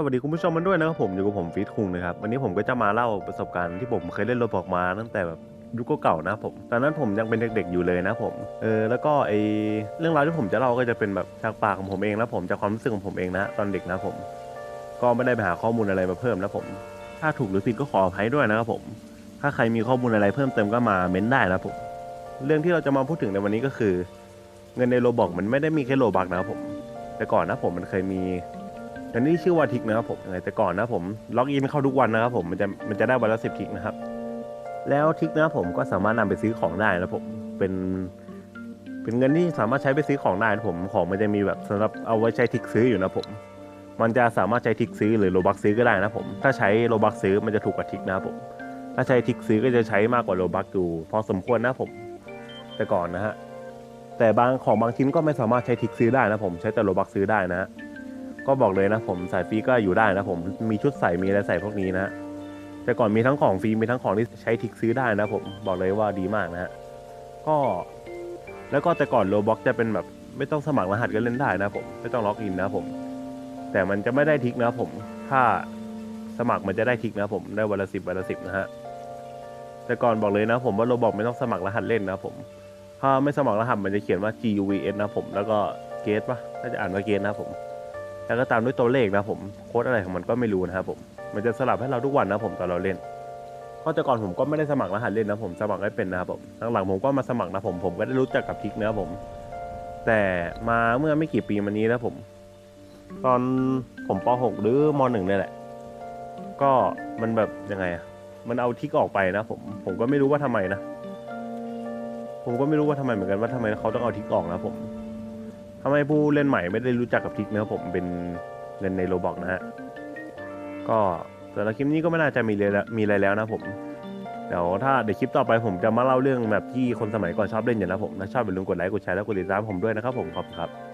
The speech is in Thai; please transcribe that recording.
สวัสดีคุณผู้ชมมันด้วยนะครับผมอยู่กับผมฟีดคุงนะครับวันนี้ผมก็จะมาเล่าประสบการณ์ที่ผมเคยเล่นโรบอกมาตั้งแต่แบบยุคเก่าๆนะผมตอนนั้นผมยังเป็นเด็กๆอยู่เลยนะผมเออแล้วก็ไอเรื่องราวที่ผมจะเล่าก็จะเป็นแบบจากปากของผมเองนะผมจากความรู้สึกของผมเองนะตอนเด็กนะผม ก็ไม่ได้ไปหาข้อมูลอะไรมาเพิ่มนะผม ถ้าถูกหรือผิดก็ขออภัยด้วยนะครับผม ถ้าใครมีข้อมูลอะไรเพิ่มเติมก็มาเม้นได้นะผมเรื่องที่เราจะมาพูดถึงในวันนี้ก็คือ เงินในโรบอกมันไม่ได้มีแค่โรบักนะครับผม แต่ก่อนนะผมมันเคยมี อันนี้ชื่อว่าทิกนะครับผมยังไงแต่ก่อนนะผมล็อกอินเข้าทุกวันนะครับผมมันจะมันจะได้วันละสิบทิกนะครับ แล้วทิกนะครับผมก็สามารถนำไปซื้อของได้นะผมเป็นเป็นเงินที่สามารถใช้ไปซื้อของได้นะผมของมันจะมีแบบสำหรับเอาไว้ใช้ทิกซื้ออยู่นะผมมันจะสามารถใช้ทิกซื้อหรือโลบักซื้อก็ได้นะผมถ้าใช้โลบักซื้อมันจะถูกกว่าทิกนะครับผมถ้าใช้ทิกซื้อก็จะใช้มากกว่าโลบักอยู่พอสมควรนะผม แต่ก่อนนะฮะแต่บางของบางชิ้นก็ไม่สามารถใช้ทิกซื้อได้นะผมใช้แต่โลบักซื้อได้นะฮะ ก็บอกเลยนะผมสายฟรีก็อยู่ได้นะผมมีชุดใส่มีอะไรใส่พวกนี้นะแต่ก่อนมีทั้งของฟรีมีทั้งของที่ใช้ทิกซื้อได้นะผมบอกเลยว่าดีมากนะฮะก็แล้วก็แต่ก่อนโลบ็อกจะเป็นแบบไม่ต้องสมัครรหัสก็เล่นได้นะผมไม่ต้องล็อกอินนะผม แต่มันจะไม่ได้ทิกนะผมถ้าสมัครมันจะได้ทิกนะผมได้วันละสิบวันละสิบนะฮะแต่ก่อนบอกเลยนะผมว่าโลบอกไม่ต้องสมัครรหัสเล่นนะผม ถ้าไม่สมัครรหัสมันจะเขียนว่า G U V S นะผม แล้วก็เกตปะน่าจะอ่านว่าเกตนะผม แล้วก็ตามด้วยตัวเลขนะผมโค้ดอะไรของมันก็ไม่รู้นะครับผมมันจะสลับให้เราทุกวันนะผมตอนเราเล่นเพราะแต่ก่อนผมก็ไม่ได้สมัครรหัสเล่นนะผมสมัครไม่เป็นนะครับผมหลังๆผมก็มาสมัครนะผมผมก็ได้รู้จักกับทิกนะครับผม แต่มาเมื่อไม่กี่ปีมานี้นะผม ตอนผมป .6 หรือม .1 เนี่ยแหละ ก็มันแบบยังไงอะมันเอาทิกออกไปนะผมผมก็ไม่รู้ว่าทำไมนะ ผมก็ไม่รู้ว่าทำไมเหมือนกันว่าทำไมเขาต้องเอาทิกออกนะผม ทำไมผู้เล่นใหม่ไม่ได้รู้จักกับทิกนะครับผมเป็นเล่นในโรบอกนะฮะ ก็สำหรับคลิปนี้ก็ไม่น่าจะมีเลยละมีอะไรแล้วนะผม เดี๋ยวถ้าเดี๋ยวคลิปต่อไปผมจะมาเล่าเรื่องแบบที่คนสมัยก่อนชอบเล่นอย่างนะผมถ้าชอบอย่าลืมกดไลค์กดแชร์แล้วกดติดตามผมด้วยนะครับผมขอบคุณครับ